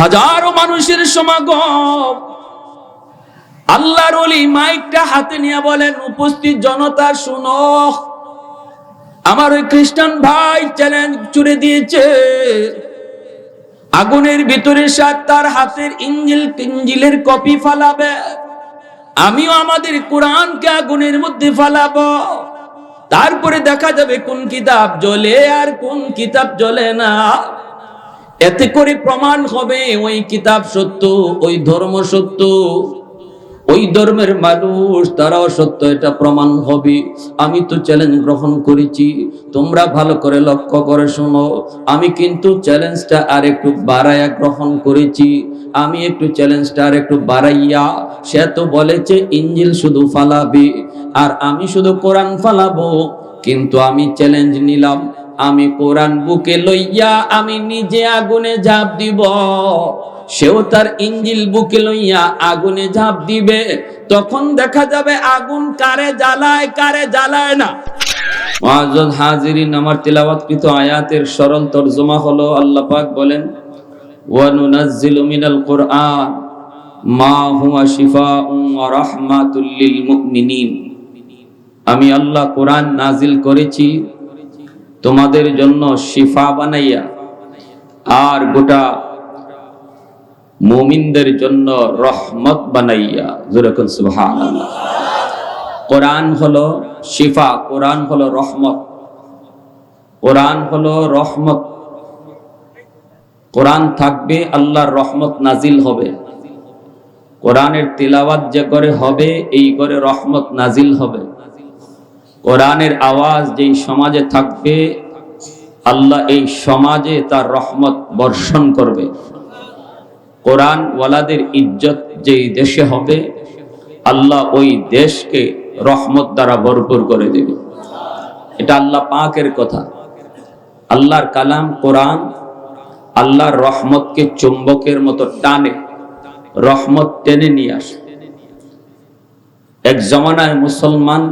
হাজারো মানুষের সমাগম। আল্লাহর ওলি মাইকটা হাতে নিয়ে বলেন, উপস্থিত জনতা, শুনো। আমার ওই খ্রিস্টান ভাই চ্যালেঞ্জ চুড়ে দিয়েছে। আগুনের ভিতরে সাত তার হাতের ইঞ্জিল ইঞ্জিলের কপি ফালাবে। আমিও আমাদের কোরআনকে আগুনের মধ্যে ফালাবো। তারপরে দেখা যাবে কোন কিতাব জ্বলে আর কোন কিতাব জ্বলে না। এতে করে প্রমাণ হবে, ওই কিতাব সত্য, ওই ধর্ম সত্য। ওই ধর্মের মানুষ, তারাও সত্য, এটা প্রমাণ হবে। আমি তো চ্যালেঞ্জ গ্রহণ করেছি, তোমরা ভালো করে লক্ষ্য করে শোনো। আমি কিন্তু চ্যালেঞ্জটা আর একটু বাড়াইয়া গ্রহণ করেছি। আমি একটু চ্যালেঞ্জটা আর একটু বাড়াইয়া, সে তো বলেছে, ইঞ্জিল শুধু ফালাবে। আর আমি শুধু কোরআন ফালাবো, কিন্তু আমি চ্যালেঞ্জ নিলাম। আমি কোরআন বুকে লইয়া আমি নিজে আগুনে ঝাঁপ দিব। সেও তার ইঞ্জিল বুকে লইয়া আগুনে ঝাঁপ দিবে। তখন দেখা যাবে আগুন কারে জ্বালায় কারে জ্বালায় না। মুআজ্জাজ হাজিরিন, আমার তিলাওয়াতকৃত আয়াতের সরল তরজমা হলো আল্লাহ পাক বলেন, ওয়া নুনাজ্জিলু মিনাল কুরআন, মা হুয়া শিফাউন ওয়া রাহমাতুল মুমিনিন। আমি আল্লাহ কোরআন নাজিল করেছি। তোমাদের জন্য শিফা বানাইয়া আর গোটা মুমিনদের জন্য রহমত বানাইয়া। যেরকম সুবহানাল্লাহ। কোরআন হলো শিফা, কোরআন হলো রহমত। কোরআন হলো রহমত। কোরআন থাকবে, আল্লাহর রহমত নাজিল হবে। কোরআনের তিলাওয়াত যে করে হবে, এই করে রহমত নাজিল হবে। কোরআনের আওয়াজ যেই সমাজে থাকবে, আল্লাহ এই সমাজে তার রহমত বর্ষণ করবে। কোরআন ওয়ালাদের ইজ্জত যেই দেশে হবে, আল্লাহ ওই দেশকে রহমত দ্বারা ভরপুর করে দেবে। এটা আল্লাহ পাকের কথা। আল্লাহর কালাম কোরআন, আল্লাহর রহমতকে চুম্বকের মতো টানে, রহমত টেনে নিয়ে আসে। এক জমানায় মুসলমান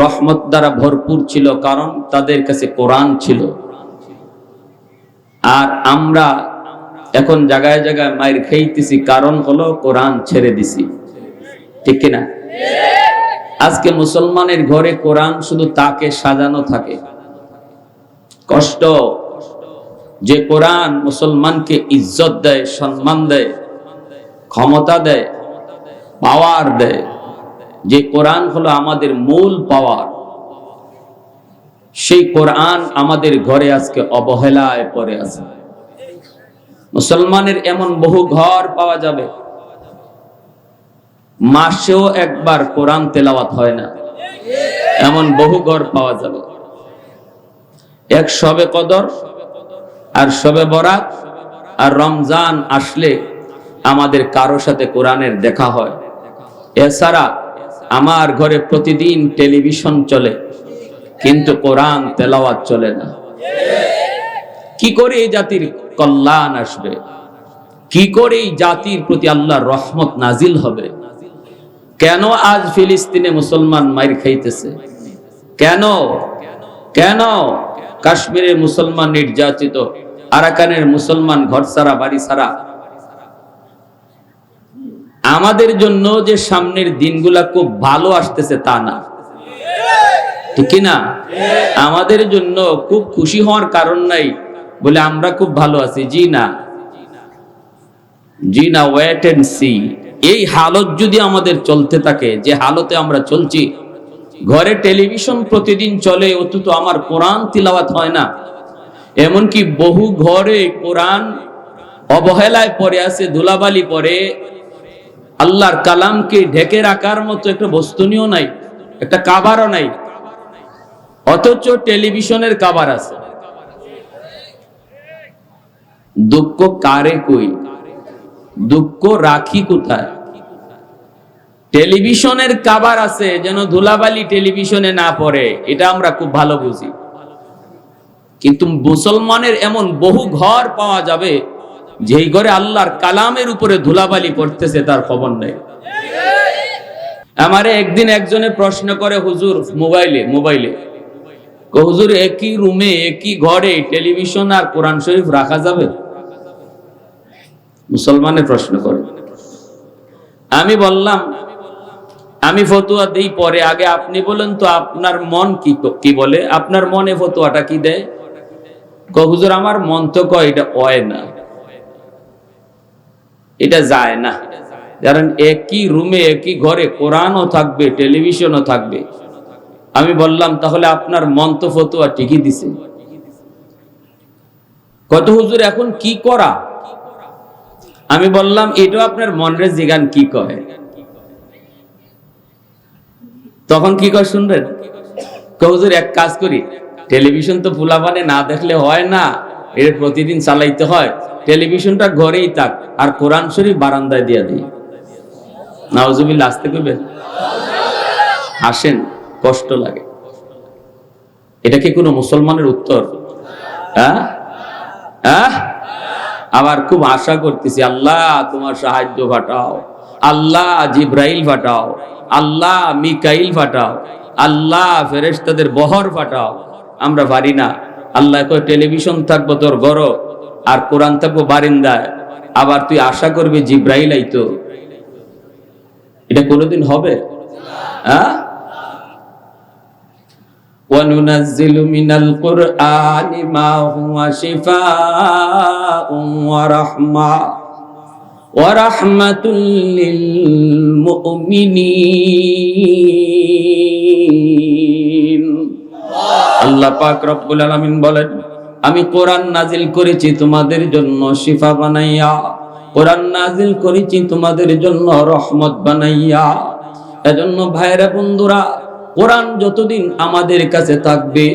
রহমত দ্বারা ভরপুর ছিল, কারণ তাদের কাছে কোরআন ছিল। আর আমরা এখন জায়গায় জায়গায় মায়ের খেইতেছি, কারণ হলো কোরআন ছেড়ে দিছি। ঠিক কিনা? আজকে মুসলমানের ঘরে কোরআন শুধু তাকে সাজানো থাকে। কষ্ট যে কোরআন মুসলমানকে ইজ্জত দেয়, সম্মান দেয়, ক্ষমতা দেয় পাওয়ার দেয়। যে কোরআন হলো আমাদের মূল পাওয়ার। সেই কোরআন আমাদের ঘরে আজকে অবহেলায় পড়ে আছে। মুসলমানের এমন বহু ঘর পাওয়া যাবে। মাসেও একবার কোরআন তেলাওয়াত হয় না। এমন বহু ঘর পাওয়া যাবে। এক সবে কদর আর সবে বরাত আর রমজান আসলে আমাদের কারও সাথে কোরআনের দেখা হয়। এছাড়া আমার ঘরে প্রতিদিন টেলিভিশন চলে, কিন্তু কোরআন, তেলাওয়াত চলে না। কি করে এই জাতির কল্যাণ আসবে? কি করে এই জাতির প্রতি আল্লাহর রহমত নাজিল হবে? কেন আজ ফিলিস্তিনে মুসলমান মাইর খাইতেছে? কেন? কেন কাশ্মীরের মুসলমান নির্যাতিত? আরাকানের মুসলমান ঘর সারা বাড়ি ছাড়া আমাদের জন্য যে সামনের দিনগুলা খুব ভালো আসতেছে তা না। ঠিক না? আমাদের জন্য খুব খুশি হওয়ার কারণ নাই বলে আমরা খুব ভালো আছি। জি না। জি না ওয়েট এন্ড সি এই হালত যদি আমাদের চলতে থাকে, যে হালতে আমরা চলছি, ঘরে টেলিভিশন প্রতিদিন চলে, অথচ আমার কোরআন তিলাওয়াত হয় না। এমনকি বহু ঘরে কোরআন অবহেলায় পড়ে আছে, ধুলাবালি পরে আল্লাহর কালামকে ঢেকে রাখার মতো একটা বস্তুনিও নাই, একটা কাবারও নাই। অথচ টেলিভিশনের কাবার আছে। দুঃখ কারে কই? দুঃখ রাখি কোথায়? টেলিভিশনের কাবার আছে যেন ধুলাবালি টেলিভিশনে না পড়ে, এটা আমরা খুব ভালো বুঝি। কিন্তু মুসলমানের এমন বহু ঘর পাওয়া যাবে যেই ঘরে আল্লাহর কালামের উপরে ধুলাবালি পড়তেছে, তার খবর নেই। আমারে একদিন একজনে প্রশ্ন করে, হুজুর, মোবাইলে মোবাইলে? হুজুর, একই রুমে, একই ঘরে টেলিভিশন আর কোরআন শরীফ রাখা যাবে? মুসলমানের প্রশ্ন করে। আমি বললাম, আমি ফতুয়া দিই পরে, আগে আপনি বলেন তো আপনার মন কি কি বলে? আপনার মনে ফতুয়াটা কি দেয়? হুজুর, আমার মন তো কয়, এটা হয় না। এটা যায় না। কারণ একই রুমে, একই ঘরে কোরআনও থাকবে, টেলিভিশনও থাকবে। আমি বললাম, তাহলে আপনার মন তো ফতুয়া ঠিকই দিছে। কত হুজুর, এখন কি করা? আমি বললাম, এটাও আপনার মনরে জিগান কি কয়? তখন কি কয় শুনবেন? হুজুর, এক কাজ করি। টেলিভিশন তো ফুলাবানে না দেখলে হয় না এর প্রতিদিন চালাইতে হয়। টেলিভিশনটা ঘরেই থাক, আর কোরআন শরীফ বারান্দায় দিয়ে দিই। নাওজুবিল্লা আসতে কইবেন? আসেন, কষ্ট লাগে। এটা কি কোনো মুসলমানের উত্তর? হ্যাঁ? হ্যাঁ? আবার খুব আশা করতেছি, আল্লাহ তোমার সাহায্য পাঠাও, আল্লাহ জিব্রাইল পাঠাও, আল্লাহ মিকাইল পাঠাও, আল্লাহ ফেরেশতাদের বহর পাঠাও। আমরা পারি না। আল্লাহ কয়, টেলিভিশন থাকব তোর গড় আর কোরআন থাকবো বারিন্দায় আবার তুই আশা করবি জিব্রাইল আইতো এটা কোনোদিন হবে হ্যাঁ وننزل من القرآن ما هو شفاء ورحمة ورحمة للمؤمنين আল্লাহ পাক রব্বুল আলামিন বলেন আমি কোরআন নাজিল করেছি তোমাদের জন্য শিফা বানাইয়া। কোরআন নাজিল করেছি তোমাদের জন্য রহমত বানাইয়া। এজন্য ভাইরা বন্ধুরা, কোরআন যতদিন আমাদের কাছে থাকবে,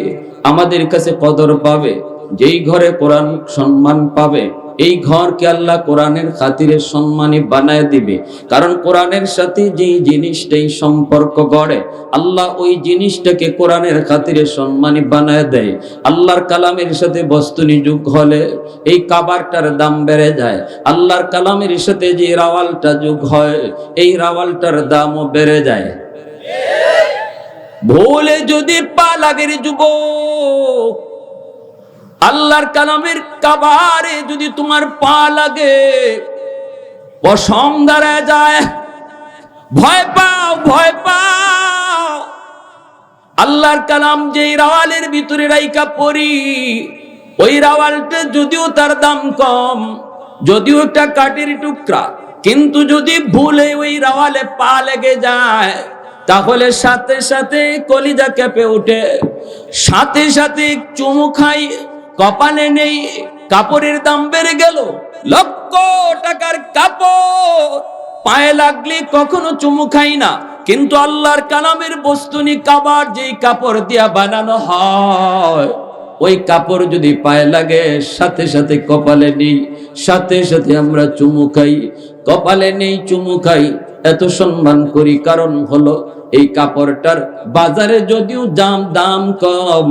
আমাদের কাছে কদর পাবে, যেই ঘরে কোরআন সম্মান পাবে এই ঘরকে আল্লাহ কোরআনের খাতিরে সম্মানী বানায় দিবে। কারণ কোরআনের সাথে যেই জিনিসটাই সম্পর্ক গড়ে, আল্লাহ ওই জিনিসটাকে কোরআনের খাতিরে সম্মানী বানায় দেয়। আল্লাহর কালামের সাথে বস্তু নিযুগ হলে এই কাবারটার দাম বেড়ে যায়। আল্লাহর কালামের সাথে যে রাওয়ালটা যুগ হয়, এই রাওয়ালটার দামও বেড়ে যায়। ভুলে যদি পা লাগের যুবক আল্লাহর কালামের কাবারে যদি তোমার পা লাগে পশম দাঁড়ায় যায়। ভয় পাও ভয় পাও। আল্লাহর কালাম যেই রাওয়ালের ভিতরে রাইকা পড়ি, ওই রাওয়ালটা যদিও তার দাম কম, যদিও একটা কাঠের টুকরা, কিন্তু যদি ভুলে ওই রাওয়ালে পা লেগে যায়, তাহলে সাথে সাথে কলিজা কেঁপে ওঠে। সাথে সাথে চুমু খাই কপালে নেই, কাপড়ের দাম বেড়ে গেল। লক্ষ টাকার কাপড়। পায়ে লাগলে কখনো চুমু খাই না। কিন্তু আল্লাহর কালামের বস্তুনি কাবার, যেই কাপড় দিয়া বানানো হয়। ওই কাপড় যদি পায়ে লাগে, সাথে সাথে কপালে নেই, সাথে সাথে আমরা চুমু খাই। কপালে নেই, চুমু খাই। এত সম্মান করি, কারণ হলো এই কাপড়টার বাজারে যদিও দাম দাম কম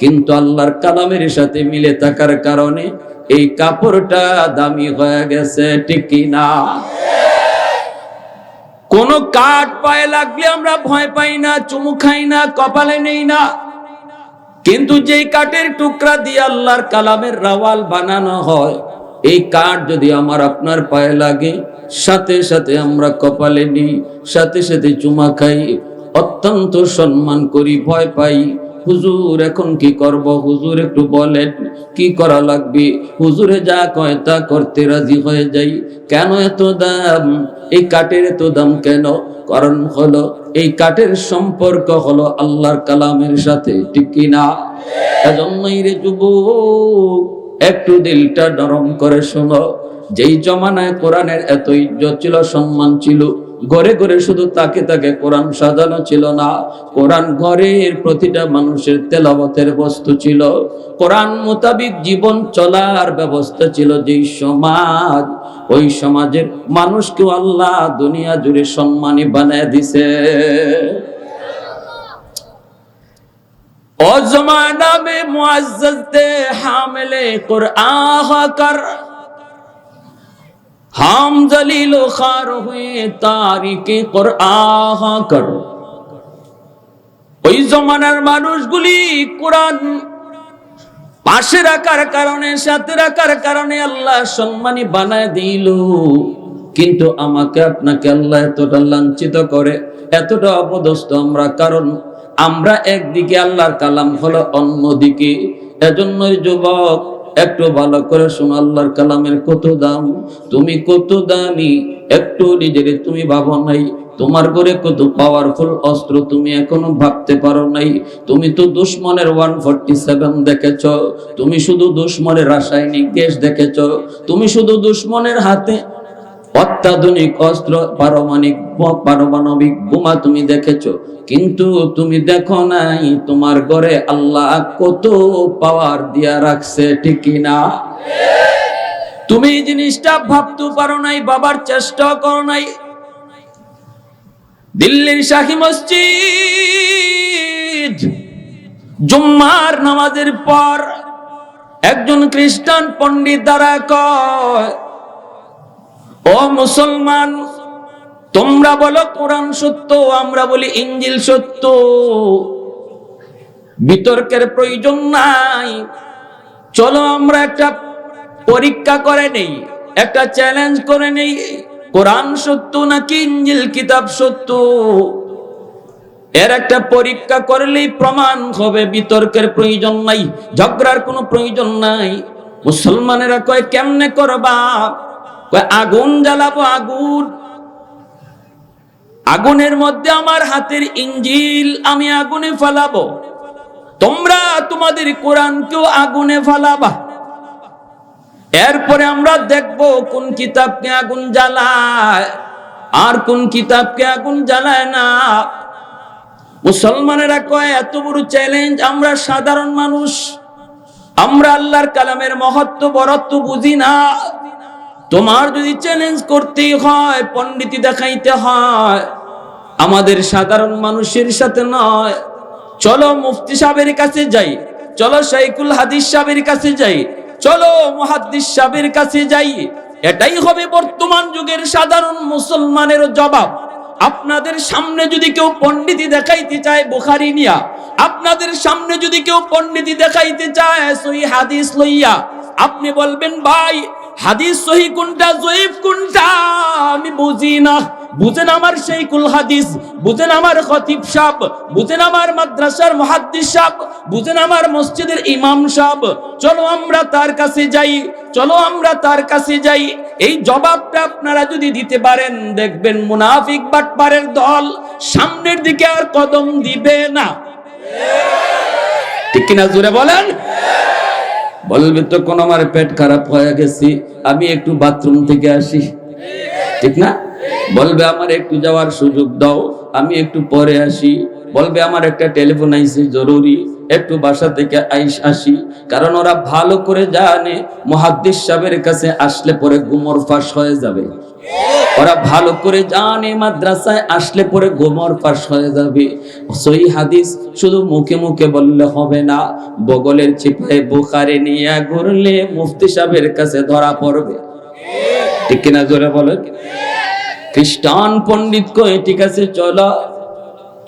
কিন্তু আল্লাহর কালামের সাথে মিলে থাকার কারণে এই কাপড়টা দামি হয়ে গেছে, ঠিক না? কোন কাঠ পায়ে লাগলে আমরা ভয় পাই না, চুমু খাই না, কপালে নেই না। কিন্তু যেই কাঠের টুকরা দিয়ে আল্লাহর কালামের রাওয়াল বানানো হয়, এই কাঠ যদি আমার আপনার পায়ে লাগে, সাথে সাথে আমরা কপালে নিই, সাথে সাথে চুমা খাই, অত্যন্ত সম্মান করি, ভয় পাই। হুজুর, এখন কি করব? হুজুর একটু বলেন, কি করা লাগবে? হুজুরে যা কয় তা করতে রাজি হয়ে যাই। কেন এত দাম? এই কাঠের এত দাম কেন? কারণ হলো, এই কাঠের সম্পর্ক হলো আল্লাহর কালামের সাথে, ঠিক কিনা এজন্যই রে যুবক, একটু দিলটা নরম করে শোনো। যেই জমানায় কোরআনের এত ইজ্জত ছিল, সম্মান ছিল ঘরে ঘরে শুধু তাকে তাকে কোরআন সাজানো ছিল না। কোরআন ঘরের প্রতিটা মানুষের তেলাবতের বস্তু ছিল। কোরআন মোতাবিক জীবন চলার ব্যবস্থা ছিল যেই সমাজ। ওই সমাজের মানুষকে আল্লাহ দুনিয়া জুড়ে সম্মানী বানায় দিছে। ও জমানা মে মুআজ্জাজ হামলে কুরআন কর হাম জলিল খার হয়ে তারিকে কর আহা ওই জমানার মানুষগুলি কোরআন পাশে রাখার কারণে, সাথে রাখার কারণে আল্লাহ সম্মানী বানায় দিল। কিন্তু আমাকে আপনাকে আল্লাহ এতটা লাঞ্ছিত করে, এতটা অপদস্থ আমরা, কারণ আমরা একদিকে আল্লাহর কালাম হলো অন্যদিকে। এজন্যই যুবক একটু ভালো করে শোনো আল্লাহর কালামের কত দাম। তুমি কত দামি, একটু নিজের, তুমি ভাবো নাই। তোমার করে কত পাওয়ারফুল অস্ত্র তুমি এখনও ভাবতে পারো নাই। তুমি তো দুশ্মনের ওয়ান ফোরটি সেভেন দেখেছ। তুমি শুধু দুশ্মনের রাসায়নিক গ্যাস দেখেছ। তুমি শুধু দুশ্মনের হাতে অত্যাধুনিক অস্ত্র, পারমাণিক পারমাণবিক বোমা তুমি দেখেছ। কিন্তু তুমি দেখো নাই, তোমার ঘরে আল্লাহ কত পাওয়ার দিয়া রাখছে, ঠিক না? তুমি জিনিসটা ভাবতে পারো নাই বাবার চেষ্টা করো নাই। দিল্লির শাহী মসজিদ, জুম্মার নামাজের পর একজন খ্রিস্টান পণ্ডিত দ্বারা কয় ও মুসলমান, তোমরা বলো কোরআন সত্য, আমরা বলি ইঞ্জিল সত্য। বিতর্কের প্রয়োজন নাই। চলো আমরা একটা পরীক্ষা করে নেই, একটা চ্যালেঞ্জ করে নেই, কোরআন সত্য নাকি ইঞ্জিল কিতাব সত্য? এর একটা পরীক্ষা করলেই প্রমাণ হবে, বিতর্কের প্রয়োজন নাই, ঝগড়ার কোনো প্রয়োজন নাই। মুসলমানেরা কয়, কেমনে করবা? আগুন জ্বালাবো আগুন। আগুনের মধ্যে আমার হাতের ইঞ্জিল আমি আগুনে ফালাবো। তোমরা তোমাদের কোরআনকেও আগুনে ফালাবা। এরপরে আমরা দেখব কোন কিতাবকে আগুন জ্বালায়, আর কোন কিতাবকে আগুন জ্বালায় না। মুসলমানেরা কয়, এত বড় চ্যালেঞ্জ, আমরা সাধারণ মানুষ। আমরা আল্লাহর কালামের মহত্ব, বরত্ব বুঝি না। তোমার যদি চ্যালেঞ্জ করতে হয় পণ্ডিতি দেখাইতে হয়, আমাদের সাধারণ মানুষের সাথে নয়। চলো মুফতি সাহেবের কাছে যাই, চলো শাইকুল হাদিস সাহেবের কাছে যাই, চলো মুহাদ্দিস সাহেবের কাছে যাই। এটাই হবে বর্তমান যুগের সাধারণ মুসলমানের জবাব। আপনাদের সামনে যদি কেউ পণ্ডিতি দেখাইতে চায় বুখারি নিয়া, আপনাদের সামনে যদি কেউ পণ্ডিতি দেখাইতে চায় সহি হাদিস লইয়া, আপনি বলবেন, ভাই হাদিস সহি কোনটা, জয়ীফ কোনটা, আমি বুঝি না। বুঝেন আমার সেইকুল হাদিস, বুঝেন আমার খতিব সাহ বুঝেন আমার মাদ্রাসার মুহাদ্দিস সাহ বুঝেন আমার মসজিদের ইমাম সাহ চলো আমরা তার কাছে যাই, চলো আমরা তার কাছে যাই। এই জবাবটা আপনারা যদি দিতে পারেন, দেখবেন মুনাফিক বাটপারের দল সামনের দিকে আর কদম দিবে না। ঠিক কিনা জুড়ে বলেন? বলবে তো কোন আমার পেট খারাপ হয়ে গেছি, আমি একটু বাথরুম থেকে আসি। ঠিক না? বলবে আমার একটু যাওয়ার সুযোগ দাও, আমি একটু পরে আসি। বলবে আমার একটা টেলিফোন আইসি জরুরি, একটু বাসা থেকে আইস আসি। কারণ ওরা ভালো করে জানে, মহাদ্দিস সাহেবের কাছে আসলে পরে গুমর ফাঁস হয়ে যাবে। ওরা ভালো করে জানে, মাদ্রাসায় আসলে পরে গোমর পাশ হয়ে যাবে। সই হাদিস শুধু মুখে মুখে বললে হবে না, বগলের চিপায় বুখারে নিয়ে ঘুরলে মুফতি সাহেবের কাছে ধরা পড়বে। ঠিক কিনা জোরে বলে খ্রিস্টান পণ্ডিত কয়ে ঠিক আছে, চলো।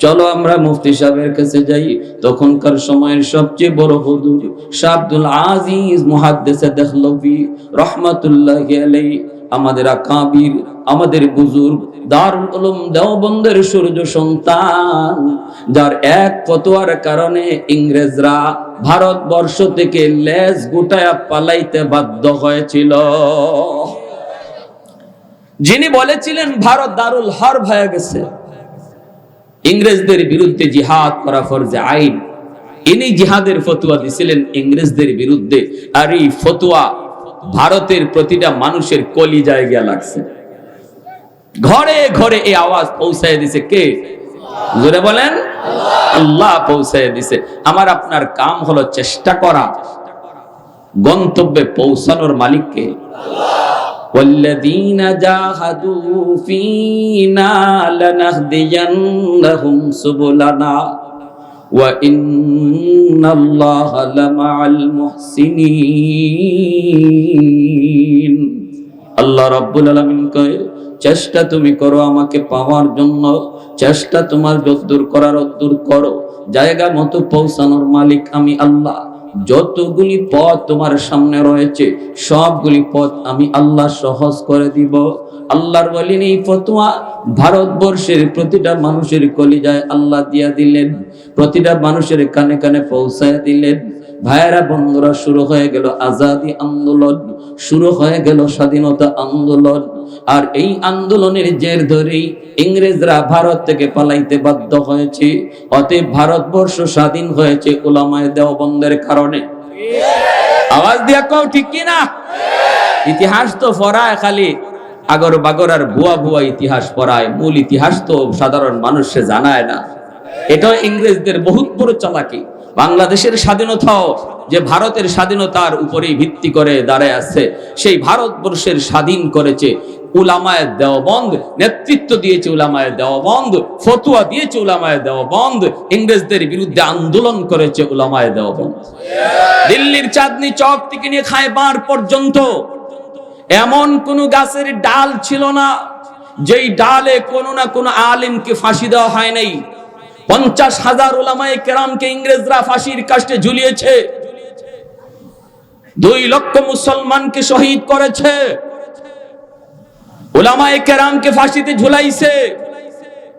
চলো আমরা মুফতি সাহেবের কাছে যাই। তখনকার সময়ের সবচেয়ে বড় হুজুর শাহ আব্দুল আজিজ মুহাদ্দিসে দেখলভি রহমাতুল্লাহ আলাইহি। আমাদের আকাবির আমাদের বুজুর্গ, দারুল উলুম দেওবন্দের সূর্য সন্তান, যার এক ফতোয়ার কারণে ইংরেজরা ভারতবর্ষ থেকে লেজ গুটায়া পালাইতে বাধ্য হয়েছিল। যিনি বলেছিলেন, ভারত দারুল হরব হয়ে গেছে। ইংরেজদের বিরুদ্ধে জিহাদ করা ফরজে আইন। ইনি জিহাদের ফতুয়া দিছিলেন ইংরেজদের বিরুদ্ধে। আর এই ফতুয়া ভারতের প্রতিটা মানুষের কলি জায়গা লাগছে ঘরে ঘরে এই আওয়াজ পৌঁছায় দিছে কে জোরে বলেন আল্লাহ পৌঁছায় দিছে আমার আপনার কাম হলো চেষ্টা করা গন্তব্যে পৌঁছানোর মালিককে والذين جاهدوا فينا لنهدينهم سبلنا وإن الله لمع المحسنين আল্লাহ রাব্বুল আলামিন কয় চেষ্টা তুমি করো আমাকে পাওয়ার জন্য চেষ্টা তোমার যদ্দূর করার অদ্দূর করো জায়গা মতো পৌঁছানোর মালিক আমি আল্লাহ যতগুলি পথ তোমার সামনে রয়েছে, সবগুলি পথ আমি আল্লাহ সহজ করে দিব। আল্লাহর বলেন এই ফতোয়া। ভারতবর্ষের প্রতিটা মানুষের কলিজায় আল্লাহ দিয়া দিলেন। প্রতিটা মানুষের কানে কানে পৌঁছায় দিলেন। ভাইয়েরা, বন্ধুরা, শুরু হয়ে গেল আজাদি আন্দোলন, শুরু হয়ে গেল স্বাধীনতা আন্দোলন। আর এই আন্দোলনের জের ধরেই ইংরেজরা ভারত থেকে পালাইতে বাধ্য হয়েছে। অতএব ভারতবর্ষ স্বাধীন হয়েছে ওলামায় দেওবন্দের কারণে। আওয়াজ দিয়া কও, ঠিক কি না? ইতিহাস তো পড়ায় খালি। আগর বাগর আর ভুয়া ভুয়া ইতিহাস পড়ায় মূল ইতিহাস তো সাধারণ মানুষে জানায় না। এটা ইংরেজদের বহুত বড় চালাকি। বাংলাদেশের স্বাধীনতাও যে ভারতের স্বাধীনতার উপরেই ভিত্তি করে দাঁড়ায় আছে, সেই ভারতবর্ষের স্বাধীন করেছে উলামায় দেওবন্দ, নেতৃত্ব দিয়েছে উলামায় দেওবন্দ, ফতুয়া দিয়েছে উলামায় দেওবন্দ, ইংরেজদের বিরুদ্ধে আন্দোলন করেছে উলামায় দেওবন্দ। দিল্লির চাঁদনি চক থেকে নিয়ে খায়বার পর্যন্ত এমন কোন গাছের ডাল ছিল না, যেই ডালে কোনো না কোনো আলিমকে ফাঁসি দেওয়া হয় নাই। পঞ্চাশ হাজার ওলামায় কেরামকে ইংরেজরা ফাঁসির কাষ্টে ঝুলিয়েছে। দুই লক্ষ মুসলমানকে শহীদ করেছে। ওলামায় কেরামকে ফাঁসিতে ঝুলাইছে।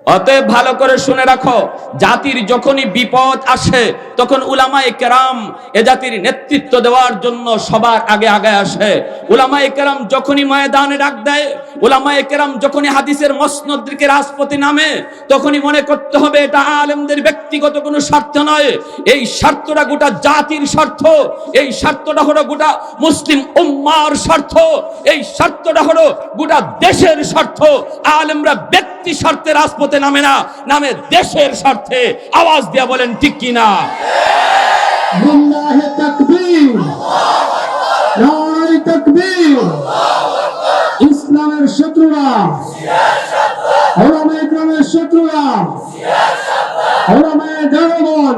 অতএব ভালো করে শুনে রাখো, জাতির যখনই বিপদ আসে, তখন উলামায়ে কেরাম এ জাতির নেতৃত্ব দেওয়ার জন্য সবার আগে আগে আসে। উলামায়ে কেরাম যখনই ময়দানে ডাক দেয়, উলামায়ে কেরাম যখনই হাদিসের মসনদ দিকে রাজপথে নামে, তখনই মনে করতে হবে এটা আলেমদের ব্যক্তিগত কোনো স্বার্থ নয়। এই স্বার্থটা গোটা জাতির স্বার্থ, এই স্বার্থটা হলো গোটা মুসলিম উম্মার স্বার্থ, এই স্বার্থটা হলো গোটা দেশের স্বার্থ। আলেমরা ব্যক্তি স্বার্থে রাজপথে নামে না নামে দেশের স্বার্থে আওয়াজ দিয়া বলেন ঠিক কিনা ইসলামের শত্রুরা। ওলামা ইকরামের শত্রুরা। ওলামা দেওবন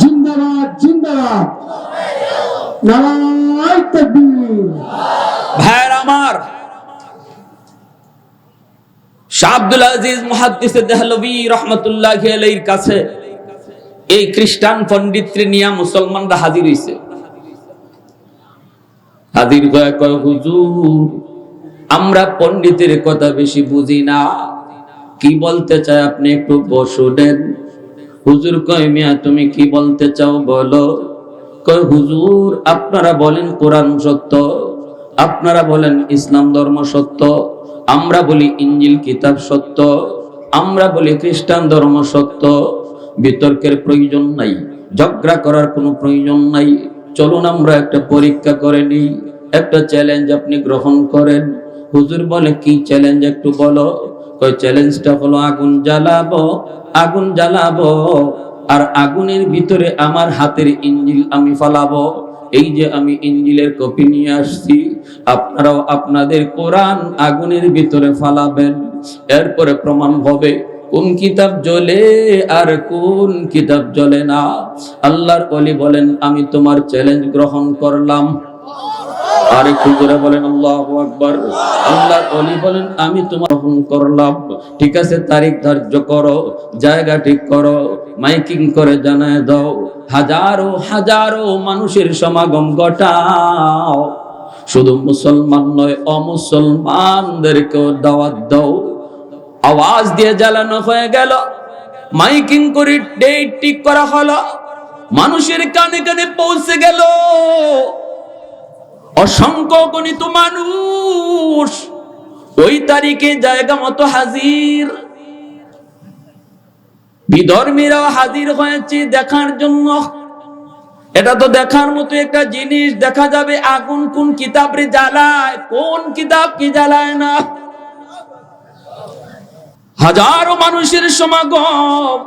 জিন্দাবাদ জিন্দাবাদ। নারায় তাকবীর। ভাইয়ের আমার শাহ আব্দুল আজিজ মুহাদ্দিস দেহলভী রহমতুল্লাহ কাছে এই খ্রিস্টান পণ্ডিতরে নিয়ে মুসলমানরা হাজির হইছে। হাজির হয়ে কয়, হুজুর, আমরা পণ্ডিতের কথা বেশি বুঝি না। কি বলতে চাই আপনি একটু বসুনেন? হুজুর কয়, মিয়া, তুমি কি বলতে চাও বলো? কয়, হুজুর, আপনারা বলেন কোরআন সত্য, আপনারা বলেন ইসলাম ধর্ম সত্য আমরা বলি ইঞ্জিল কিতাব সত্য, আমরা বলি খ্রিস্টান ধর্ম সত্য। বিতর্কের প্রয়োজন নাই, ঝগড়া করার কোনো প্রয়োজন নাই। চলুন আমরা একটা পরীক্ষা করে নিই, একটা চ্যালেঞ্জ আপনি গ্রহণ করেন। হুজুর বলে, কি চ্যালেঞ্জ একটু বলো? কয় চ্যালেঞ্জটা হলো আগুন জ্বালাবো আগুন জ্বালাবো, আর আগুনের ভিতরে আমার হাতের ইঞ্জিল আমি ফালাবো। এই যে আমি ইঞ্জিলের কপি নিয়ে আসছি, আপনারাও আপনাদের কোরআন আগুনের ভিতরে ফালাবেন। এরপরে প্রমাণ হবে কোন কিতাব জ্বলে আর কোন কিতাব জ্বলে না। আল্লাহর অলি বলেন, আমি তোমার চ্যালেঞ্জ গ্রহণ করলাম। আর একটু করে বলেন, আল্লাহ আকবর। আল্লাহর অলি বলেন, আমি তোমার গ্রহণ করলাম। ঠিক আছে, তারিখ ধার্য করো, জায়গা ঠিক করো। মাইকিং করে জানায় দাও, হাজারো হাজারো মানুষের সমাগম ঘটাও। শুধু মুসলমান নয়, অমুসলমানদেরকেও দাওয়াত দাও। আওয়াজ দিয়ে জ্বালানো হয়ে গেল। মাইকিং করে ডেট ঠিক করা হলো। মানুষের কানে কানে পৌঁছে গেল। অসংখ্য গণিত মানুষ ওই তারিখে জায়গা মতো হাজির। বিধর্মীরাও হাজির হয়েছে দেখার জন্য। এটা তো দেখার মতো একটা জিনিস, দেখা যাবে আগুন কোন কিতাব রে জ্বালায়, কোন কিতাব কি জ্বালায় না। হাজারো মানুষের সমাগম।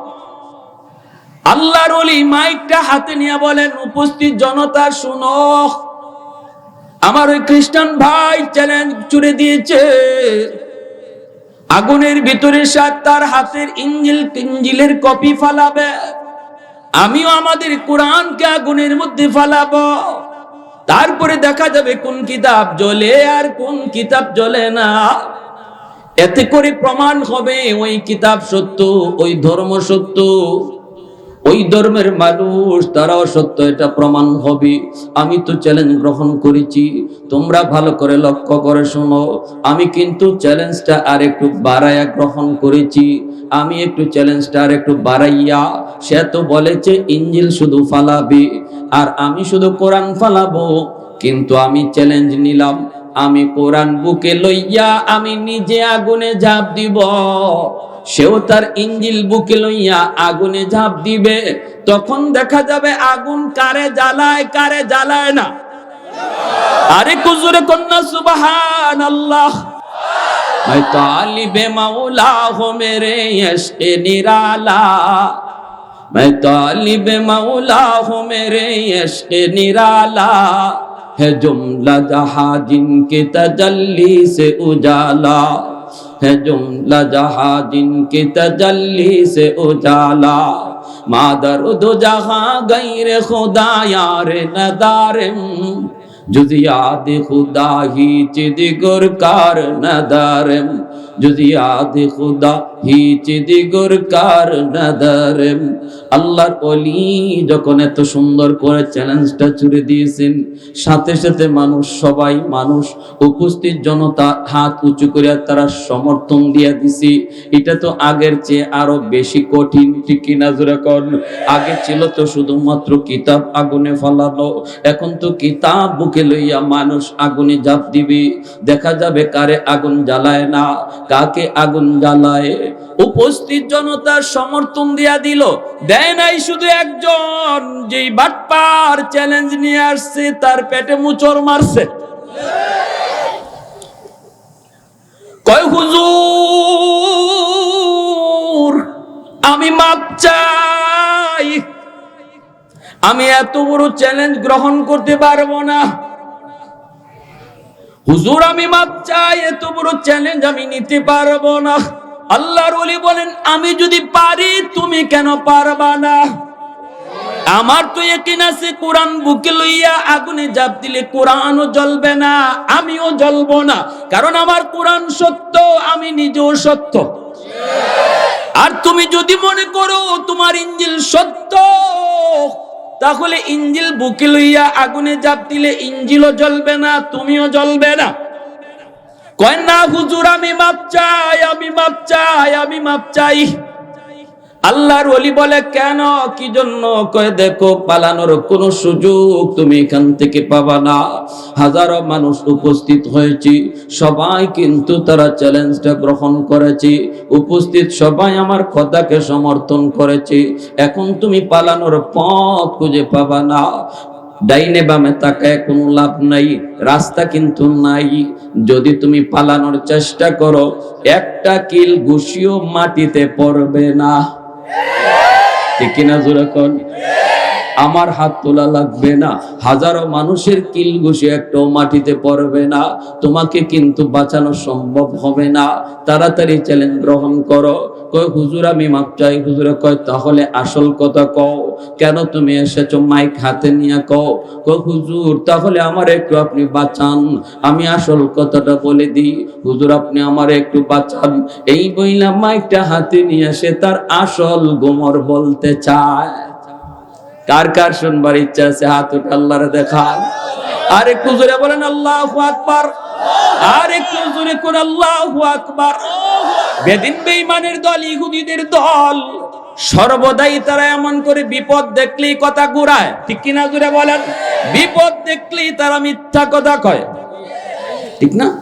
আল্লাহর ওলি মাইকটা হাতে নিয়ে বলেন, উপস্থিত জনতা, শুনো। আমার ওই খ্রিস্টান ভাই চ্যালেঞ্জ চুড়ে দিয়েছে। আগুনের ভিতরে সাত তার হাতের ইঞ্জিল তিনজিলের কপি ফালাবে। আমিও আমাদের কোরআনকে আগুনের মধ্যে ফালাবো। তারপরে দেখা যাবে কোন কিতাব জ্বলে আর কোন কিতাব জ্বলে না। এতে করে প্রমাণ হবে ওই কিতাব সত্য, ওই ধর্ম সত্য। ওই ধর্মের মানুষ তারাও সত্য, এটা প্রমাণ হবে। আমি তো চ্যালেঞ্জ গ্রহণ করেছি। তোমরা ভালো করে লক্ষ্য করে শোনো। আমি কিন্তু চ্যালেঞ্জটা আর একটু বাড়াইয়া গ্রহণ করেছি। আমি একটু চ্যালেঞ্জটা আর একটু বাড়াইয়া, সে তো বলেছে ইঞ্জিল শুধু ফালাবে। আর আমি শুধু কোরআন ফালাবো, কিন্তু আমি চ্যালেঞ্জ নিলাম। আমি কোরআন বুকে লইয়া আমি নিজে আগুনে ঝাঁপ দিব সেও তার ইঞ্জিল বুকে লইয়া আগুনে ঝাঁপ দিবে তখন দেখা যাবে আগুন কারে জ্বালায় কারে জ্বালায় না আরে কুজুরে কন্যা সুবাহান আল্লাহ मैं तालिब मौला हो मेरे यश्क निराला मैं तालिब मौला हो मेरे यश्क निराला है जुमला जहा जिनके तजल्ली से उजाला, है जुमला जहा जिनके तजल्ली से उजाला। मादर दो जहा गैर खुदा यार नदारिम जुजियाद खुदा ही चिद गुरकार नदरम। जुजियाद खुदा ही चिद गुरकार नदरम। আল্লাহর অলি যখন এত সুন্দর করে চ্যালেঞ্জটা ছুড়ে দিয়েছেন, সাথে সাথে মানুষ সবাই, মানুষ, উপস্থিত জনতা হাত উঁচু করে তারা সমর্থন দিয়ে দিছি। এটা তো আগের চেয়ে আরও বেশি কঠিন, ঠিক কিনা? কর আগে ছিল তো শুধুমাত্র কিতাব আগুনে ফলানো, এখন তো কিতাব বুকে লইয়া মানুষ আগুনে জাপ দিবে। দেখা যাবে কারে আগুন জ্বালায় না, কাকে আগুন জ্বালায়? উপস্থিত জনতার সমর্থন দিয়া দিল। দেয় নাই শুধু একজন, যেই বাটপার চ্যালেঞ্জ নিয়ে আসছে, তার পেটে মুচর মারছে। কয়, হুজুর, আমি মাপ চাই। আমি এত বড় চ্যালেঞ্জ গ্রহণ করতে পারব না। হুজুর, আমি মাপ চাই, এত বড় চ্যালেঞ্জ আমি নিতে পারব না। আল্লাহর ওলি বলেন, আমি যদি পারি, তুমি কেন পারবা না? আমার তো একিন আছে কোরআন বুকে লইয়া আগুনে জাপ দিলে কোরআনও জ্বলবে না, আমিও জ্বলবো না। কারণ আমার কোরআন সত্য, আমি নিজেও সত্য। আর তুমি যদি মনে করো তোমার ইঞ্জিল সত্য, তাহলে ইঞ্জিল বুকে লইয়া আগুনে জাপ দিলে ইঞ্জিলও জ্বলবে না, তুমিও জ্বলবে না। কয়, না হুজুর, আমি মাপ চাই, আমি মাপ চাই, আমি মাপ চাই। আল্লাহর বলে, কেন? কি জন্য? কয়, দেখো, পালানোর কোনো সুযোগ তুমি এখান থেকে পাবা না। হাজারো মানুষ উপস্থিত হয়েছে, সবাই কিন্তু তারা চ্যালেঞ্জটা গ্রহণ করেছে। উপস্থিত সবাই আমার কথাকে সমর্থন করেছে। এখন তুমি পালানোর পথ খুঁজে পাবা না। ডাইনে বামে তাকায় কোনো লাভ নাই, রাস্তা কিন্তু নাই। যদি তুমি পালানোর চেষ্টা করো, একটা কিল ঘুষিও মাটিতে পড়বে না। ঠিক কিনা আমার হাত তোলা লাগবে না। হাজারো মানুষের কিল ঘুষি একটাও মাটিতে পড়বে না। তোমাকে কিন্তু বাঁচানো সম্ভব হবে না। তাড়াতাড়ি চ্যালেঞ্জ গ্রহণ করো। কয়, হুজুর, আমি মাপ চাই। হুজুরে কয়, তাহলে আসল কথা কও। কেন তুমি এসেছ মাইক হাতে নিয়ে কও? কয়, হুজুর, তাহলে আমার একটু আপনি বাঁচান। আমি আসল কথাটা বলে দিই। হুজুর, আপনি আমার একটু বাঁচান। এই বইলা মাইকটা হাতে নিয়ে এসে তার আসল গোমর বলতে চায়। কার কার শুনবার ইচ্ছা আছে? হাত উঠে দেখান আর একটু জোরে বলেন, আল্লাহ আকবার। আর একটু জোরে করে আল্লাহ আকবার। বেদিন বেঈমানের দল, ইহুদিদের দল। সর্বদাই তারা এমন করে বিপদ দেখলেই কথা ঘুরায়। ঠিক কিনা জুড়ে বলেন? বিপদ দেখলেই তারা মিথ্যা কথা কয়। ঠিক না?